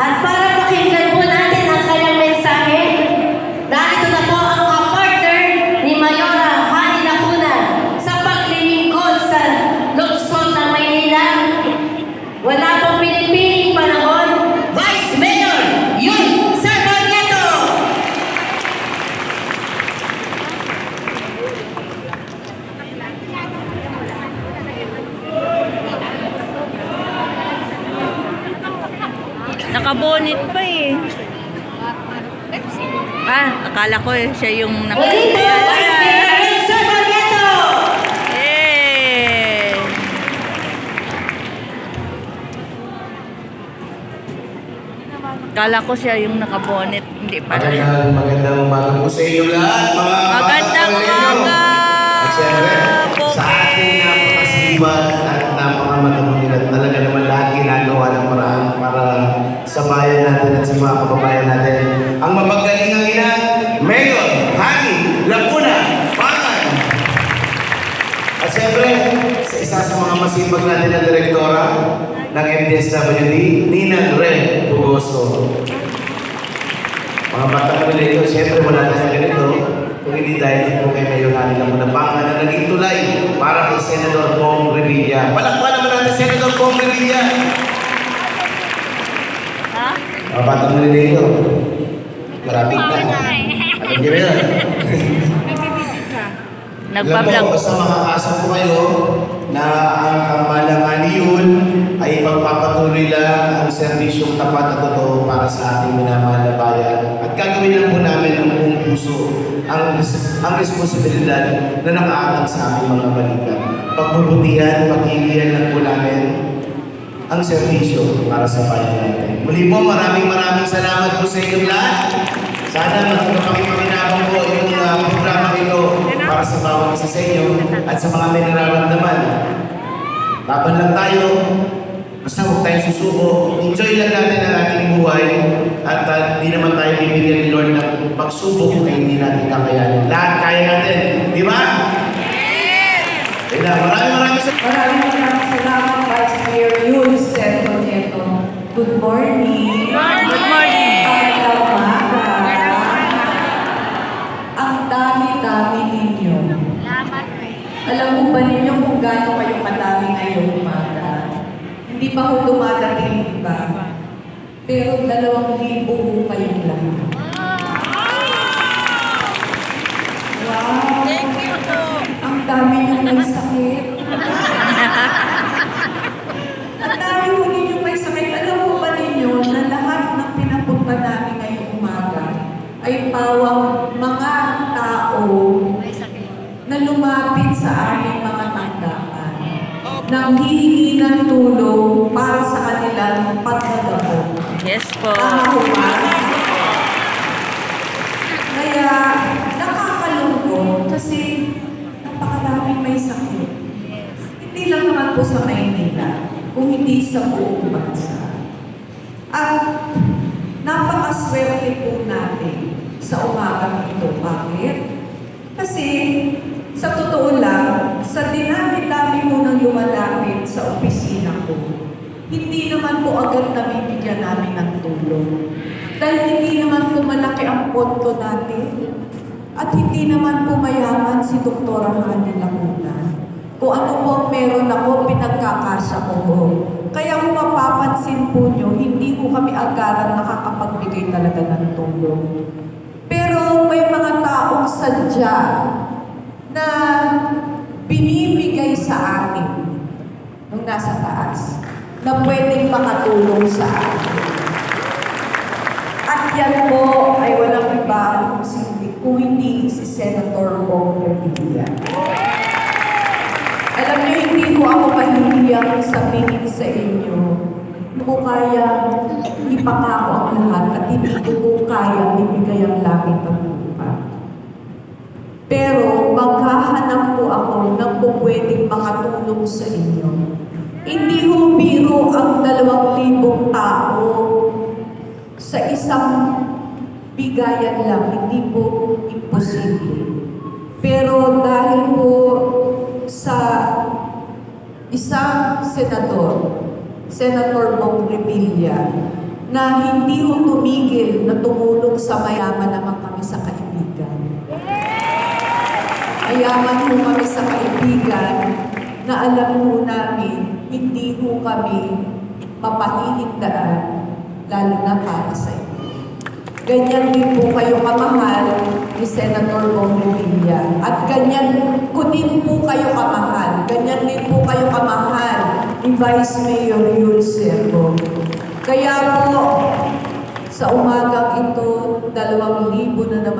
Al Nakabonet pa eh. Ah, akala ko eh, siya yung naka... Ulit po, Vice Mayor Elsa Barreto! Eh. Akala ko siya yung nakabonet. Hindi pala. Magandang, magandang umaga po sa inyo lahat, Magandang umaga isa sa mga masipag natin na direktora ng MDSWD, Nina Ren Bugoso. Mga bata ko nila ito, siyempre wala na sa ganito. Kung hindi dahil po kay Mayor Hani lang muna baka na naging tulay para kay Senator Pong Revilla. Palakpan naman natin Senator Pong Revilla. Ha? Mga bata ko nila ito. Marapit na. Alam niyo ba yun? Alam po, basta makakasa po kayo na ang kamalangan yun ay magpapatuloy lang ang serbisyong tapat at totoo para sa ating minamahal na bayan. At gagawin lang po namin ng buong puso ang, ang responsibilidad na nakaatang sa aming mga balikan. Pagbubutihan, paghihilihan lang po namin ang serbisyo para sa bayan natin. Muli po, maraming maraming salamat po sa inyong lahat. Sana mas mapakipakinabang po itong uh, programa ito para sa bawat isa sa inyo at sa mga may nararamdaman. Laban lang tayo, basta huwag tayong susuko. Enjoy lang natin ang ating buhay at uh, hindi naman tayo bibigyan ni Lord ng pagsubok kung hindi natin kakayanin. Lahat kaya natin, di ba? Yes! Maraming maraming salamat. Maraming maraming salamat, Vice Mayor Yul Seto Neto. Good morning. Good morning. Magandang umaga. Ang dami-dami ninyo. Alam mo ba ninyo kung gaano kayo kadami ngayong umaga? Hindi pa ho dumadating iba. Pero dalawang libo ho kayong lahat. Wow! Thank you po. Ang dami niyong may sakit. Ang dami mo ninyong may sakit. Alam mo ba ninyo na lahat ng pinapunta namin ngayong umaga ay pawang lumapit sa aming mga tandaan nang hihingi ng tulong para sa kanilang pagkagamot. Yes po. Tama ko ba? Kaya nakakalungkot kasi napakaraming may sakit. Hindi lang naman po sa Maynila, kung hindi sa buong bansa. At napakaswerte po natin sa umagang ito. Bakit? Kasi sa totoo lang, sa dinami-dami mo nang lumalapit sa opisina ko, hindi naman po agad nabibigyan namin ng tulong. Dahil hindi naman po malaki ang ponto natin. At hindi naman po mayaman si Dr. Hani Laguna. Kung ano po ang meron ako, pinagkakasya ko ho. Kaya kung mapapansin po nyo, hindi po kami agaran nakakapagbigay talaga ng tulong. Pero may mga taong sadya na binibigay sa atin nung nasa taas na pwedeng makatulong sa atin. At yan po ay walang iba kung hindi, si Senator Bong Revilla. Alam niyo, hindi ko ako mahihiyang sabihin sa inyo kung kaya ipangako ang lahat at hindi ko kaya ibigay ang langit at lupa. Pero maghahanap po ako ng pupwedeng makatulong sa inyo. Hindi ho biro ang dalawang libong tao sa isang bigayan lang, hindi po imposible. Pero dahil po sa isang senador, Senator Bong Revilla, na hindi ho tumigil na tumulong sa mayaman naman kami sa kaibigan. Mayaman ho kami sa kaibigan na alam ho namin hindi ho kami mapahihindaan lalo na para sa inyo. Ganyan din po kayo kamahal ni Senator Bong Revilla. At ganyan ko din po kayo kamahal. Ganyan din po kayo kamahal ni Vice Mayor Yul Serbo. Kaya po, Sa umagang ito, dalawang libo na naman